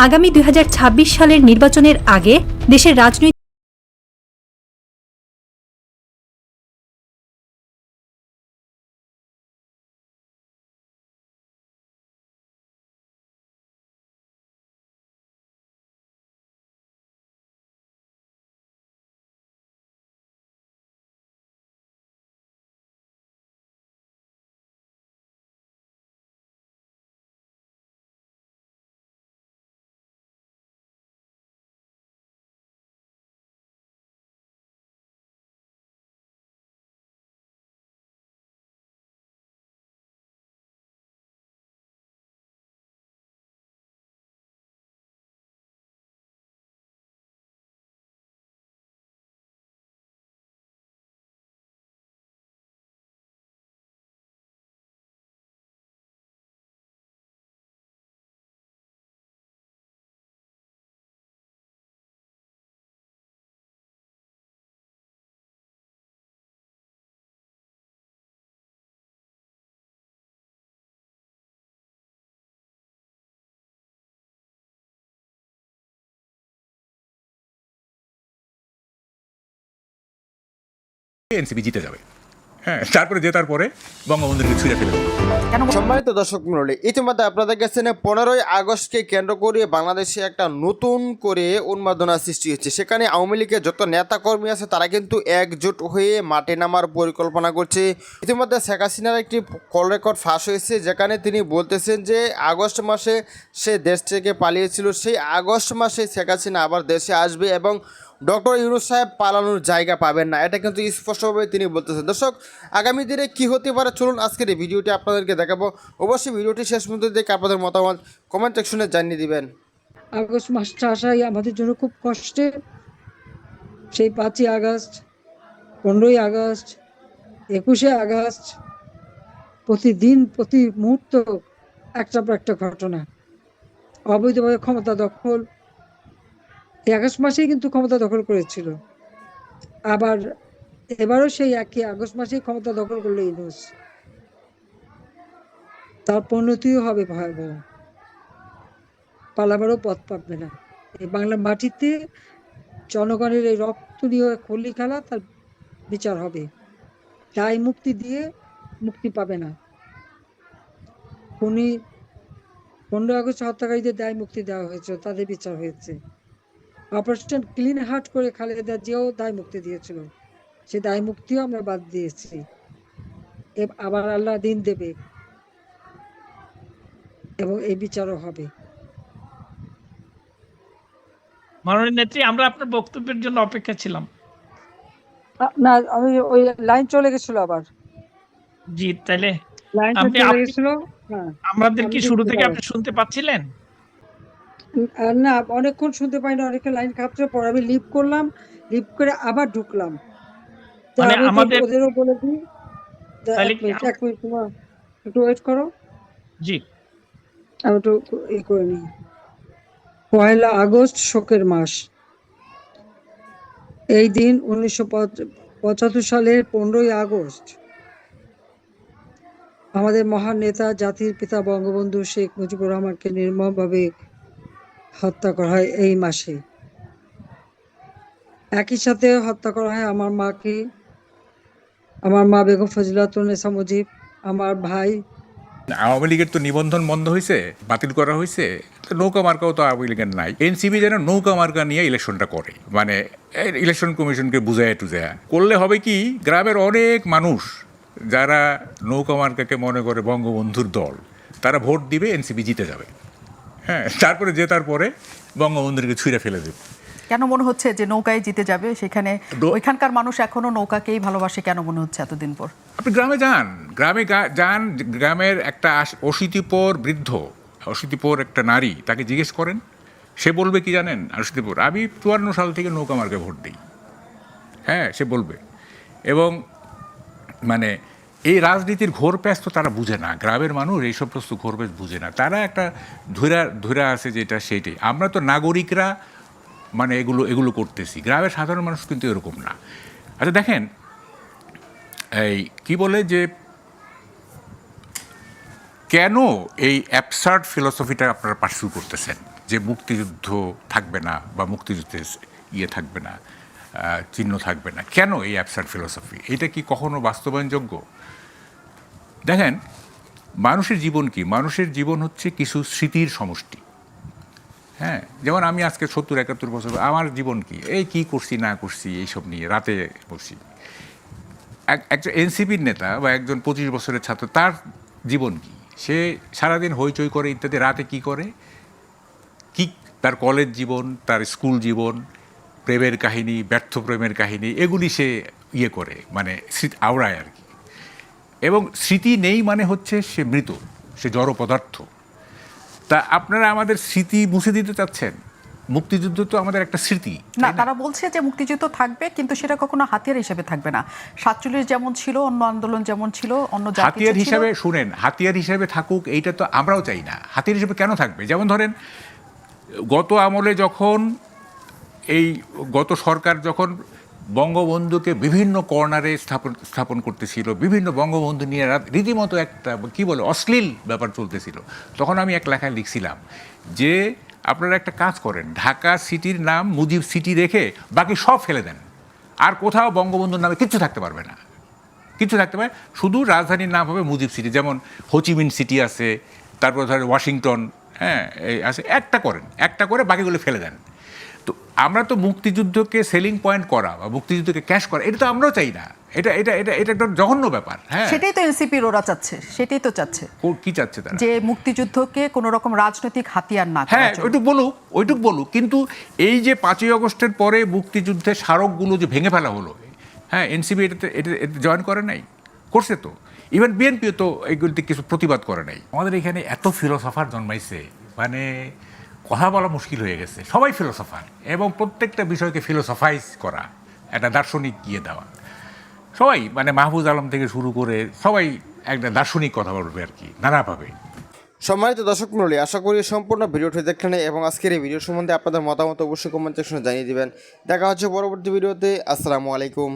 আগামী দুই হাজার ছাব্বিশ সালের নির্বাচনের আগে দেশের রাজনৈতিক এনসিপি জিতে যাবে। হ্যাঁ তারপরে জেতার পরে বঙ্গবন্ধুকে ছুঁড়ে ফেলে সম্মানিত দর্শক মন্ডলী ইতিমধ্যে আপনাদের কাছে পনেরোই আগস্টকে কেন্দ্র করে বাংলাদেশে একটা নতুন করে উন্মাদনা সৃষ্টি হচ্ছে। সেখানে আওয়ামী লীগের যত নেতাকর্মী আছে তারা কিন্তু একজোট হয়ে মাঠে নামার পরিকল্পনা করছে। ইতিমধ্যে শেখ হাসিনার একটি কল রেকর্ড ফাঁস হয়েছে যেখানে তিনি বলতেছেন যে আগস্ট মাসে সে দেশ থেকে পালিয়েছিল। সেই আগস্ট মাসে শেখ হাসিনা আবার দেশে আসবে এবং ডক্টর ইউনুস সাহেব পালানোর জায়গা পাবেন না। এটা কিন্তু স্পষ্টভাবে তিনি বলতেছেন। দর্শক, আগামী দিনে কি হতে পারে চলুন আজকের এই ভিডিওটি আপনাদেরকে দেখাবো। অবশ্যই ভিডিওটি শেষ পর্যন্ত দেখে আপনাদের মতামত কমেন্ট সেকশনে জানিয়ে দিবেন। আগস্ট মাসটা আসাই আমাদের জন্য খুব কষ্টের সেই পাঁচই আগস্ট, পনেরোই আগস্ট, একুশে আগস্ট, প্রতিদিন, প্রতি মুহূর্ত একটার পর একটা ঘটনা। অবৈধভাবে ক্ষমতা দখল আগস্ট মাসেই কিন্তু ক্ষমতা দখল করেছিল। আবার এবারও সেই একই আগস্ট মাসেই ক্ষমতা দখল করল ইউনুস। তার পরিণতিও হবে ভয়াবহ। পালাবারও পথ পাবে না। এই বাংলার মাটিতে জনগণের এই রক্ত নিয়ে খলি খেলা তার বিচার হবে। দায় মুক্তি দিয়ে মুক্তি পাবে না। খুনি পনেরো আগস্ট হত্যাকারীদের দায় মুক্তি দেওয়া হয়েছে তাদের বিচার হয়েছে। অপারেশন ক্লিন হার্ট করে খালেদা জিয়াও দায় মুক্তি দিয়েছিল। সে দায় মুক্তিও আমরা বাদ দিয়েছি আবার আল্লাহ দিন দেবে এবং এই বিচারও হবে। মাননীয় নেত্রী আমরা আপনার বক্তব্যের জন্য অপেক্ষা ছিলাম। না আমি ওই লাইন চলে গেছিল আবার। জি আপনি- হ্যাঁ। আমাদের কি শুরু থেকে আপনি শুনতে পাচ্ছিলেন? না অনেকক্ষণ শুনতে পাই না অনেকে লাইন কাটছে পরে আমি লিভ করলাম লিভ করে আবার ঢুকলাম। মানে আমাদের- ওদেরও বলে দিই এক মিনিট তোমার একটু ওয়েট করো। জি। আমি একটু ই করে নিই। পয়লা আগস্ট শোকের মাস। এই দিন উনিশশো পঁচাত্তর সালের পনেরোই আগস্ট আমাদের মহান নেতা জাতির পিতা বঙ্গবন্ধু শেখ মুজিবুর রহমানকে নির্মমভাবে হত্যা করা হয় এই মাসে। একই সাথে হত্যা করা হয় আমার মাকে, আমার মা বেগম ফজিলাতুন্নেসা মুজিব, আমার ভাই। আওয়ামী লীগের তো নিবন্ধন বন্ধ হয়েছে বাতিল করা হয়েছে নৌকা মার্কাও তো আওয়ামী লীগের নাই। এনসিপি যেন নৌকা মার্কা নিয়ে ইলেকশনটা করে মানে ইলেকশন কমিশনকে বুঝায় টুজায় করলে হবে কি, গ্রামের অনেক মানুষ যারা নৌকা মার্কাকে মনে করে বঙ্গবন্ধুর দল, তারা ভোট দিবে, এনসিপি জিতে যাবে। হ্যাঁ তারপরে জেতার পরে বঙ্গবন্ধুকে ছুঁড়ে ফেলে দেব। কেন মনে হচ্ছে যে নৌকায় জিতে যাবে? সেখানে ওইখানকার মানুষ এখনও নৌকাকেই ভালোবাসে কেন মনে হচ্ছে এতদিন পর? আপনি গ্রামে যান। গ্রামে যান গ্রামের একটা অশীতিপর বৃদ্ধ অশীতিপর একটা নারী তাকে জিজ্ঞেস করেন সে বলবে কি জানেন? অশীতিপর আমি চুয়ান্ন সাল থেকে নৌকা মার্কে ভোট দিই। হ্যাঁ সে বলবে। এবং মানে এই রাজনীতির ঘোর প্যাচ তো তারা বুঝে না। গ্রামের মানুষ এই সমস্ত ঘোর প্যাচ বুঝে না। তারা একটা ধৈরা ধৈরা আছে যেটা সেইটাই। আমরা তো নাগরিকরা মানে এগুলো এগুলো করতেছি। গ্রামের সাধারণ মানুষ কিন্তু এরকম না। আচ্ছা দেখেন, এই কি বলে যে কেন এই অ্যাবসার্ড ফিলসফিটা আপনারা পার্সিউ করতেছেন? যে মুক্তিযুদ্ধ থাকবে না বা মুক্তিযুদ্ধের ইয়ে থাকবে না। চিহ্ন থাকবে না। কেন এই অ্যাবসার্ড ফিলোসফি এটা কি কখনো বাস্তবায়নযোগ্য? দেখেন, মানুষের জীবন কি? মানুষের জীবন হচ্ছে কিছু স্মৃতির সমষ্টি। হ্যাঁ যেমন আমি আজকে সত্তর, একাত্তর বছর, আমার জীবন কি? এই কি করছি, না করছি, এইসব নিয়ে রাতে করছি এক- একজন এনসিপির নেতা বা একজন পঁচিশ বছরের ছাত্র, তার জীবন কি? সে সারাদিন হইচই করে ইত্যাদি, রাতে কি করে? কি? তার কলেজ জীবন, তার স্কুল জীবন প্রেমের কাহিনী ব্যর্থ প্রেমের কাহিনী এগুলি সে ইয়ে করে মানে স্মৃতি আওড়ায় আর কি। এবং স্মৃতি নেই মানে হচ্ছে সে মৃত সে জড় পদার্থ। তা আপনারা আমাদের স্মৃতি মুছে দিতে চাচ্ছেন? মুক্তিযুদ্ধ তো আমাদের একটা স্মৃতি না তারা বলছে যে মুক্তিযুদ্ধ থাকবে কিন্তু সেটা কখনো হাতিয়ার হিসেবে থাকবে না। সাতচল্লিশ যেমন ছিল অন্য আন্দোলন যেমন ছিল অন্য হাতিয়ার হিসাবে শুনেন হাতিয়ার হিসাবে থাকুক এইটা তো আমরাও চাই না। হাতিয়ার হিসেবে কেন থাকবে? যেমন ধরেন গত আমলে যখন এই গত সরকার যখন বঙ্গবন্ধুকে বিভিন্ন কর্নারে স্থাপন স্থাপন করতেছিল, বিভিন্ন বঙ্গবন্ধু নিয়ে রীতিমতো একটা, কি বলে, অশ্লীল ব্যাপার চলতেছিল, তখন আমি এক লেখায় লিখছিলাম যে, আপনারা একটা কাজ করেন, ঢাকা সিটির নাম মুজিব সিটি রেখে বাকি সব ফেলে দেন, আর কোথাও বঙ্গবন্ধুর নামে কিচ্ছু থাকতে পারবে না। কিছু থাকতে পারে শুধু রাজধানীর নাম হবে মুজিব সিটি, যেমন হোচিমিন সিটি আছে, তারপর ধরেন ওয়াশিংটন হ্যাঁ আছে, একটা করেন, একটা করে বাকিগুলো ফেলে দেন। আমরা তো মুক্তিযুদ্ধকে সেলিং পয়েন্ট করা বা মুক্তিযুদ্ধকে ক্যাশ করা এটা তো আমরাও চাই না। এটা এটা এটা এটা একটা জঘন্য ব্যাপার হ্যাঁ। সেটাই তো এনসিপির ওরা চাচ্ছে সেটাই তো চাচ্ছে। কো- কি চাচ্ছে তারা? যে মুক্তিযুদ্ধকে কোনো রকম রাজনৈতিক হাতিয়ার না হ্যাঁ। ওইটুক বলুক ওইটুক বলুক কিন্তু এই যে পাঁচই আগস্টের পরে মুক্তিযুদ্ধের স্মারকগুলো যে ভেঙে ফেলা হলো হ্যাঁ এনসিপি এটাতে এটা এতে জয়েন করে নাই? করছে তো। ইভেন বিএনপিও তো এগুলিতে কিছু প্রতিবাদ করে নাই। আমাদের এখানে এত ফিলোসফার জন্মাইছে মানে কথা বলা মুশকিল হয়ে গেছে। সবাই ফিলোসফার এবং প্রত্যেকটা বিষয়কে ফিলোসফাইজ করা, একটা দার্শনিক গিয়ে দেওয়া। সবাই মানে মাহফুজ আলম থেকে শুরু করে সবাই একটা দার্শনিক কথা বলবে আর কি নানাভাবে সম্মানিত দর্শক মণ্ডলী, আশা করি সম্পূর্ণ ভিডিওটি দেখলেন এবং আজকের এই ভিডিও সম্বন্ধে আপনাদের মতামত অবশ্যই কমেন্ট সেকশনে জানিয়ে দেবেন। দেখা হচ্ছে পরবর্তী ভিডিওতে, আসসালামু আলাইকুম।